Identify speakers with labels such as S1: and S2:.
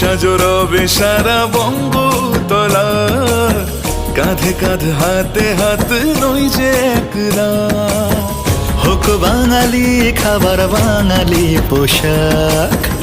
S1: সাজো বেসারা রবে সারা বঙ্গতলা কাঁধে কাঁধ, হাতে হাত নই যে
S2: হোক বাঙালি, খাবার বাঙালি পোশাক।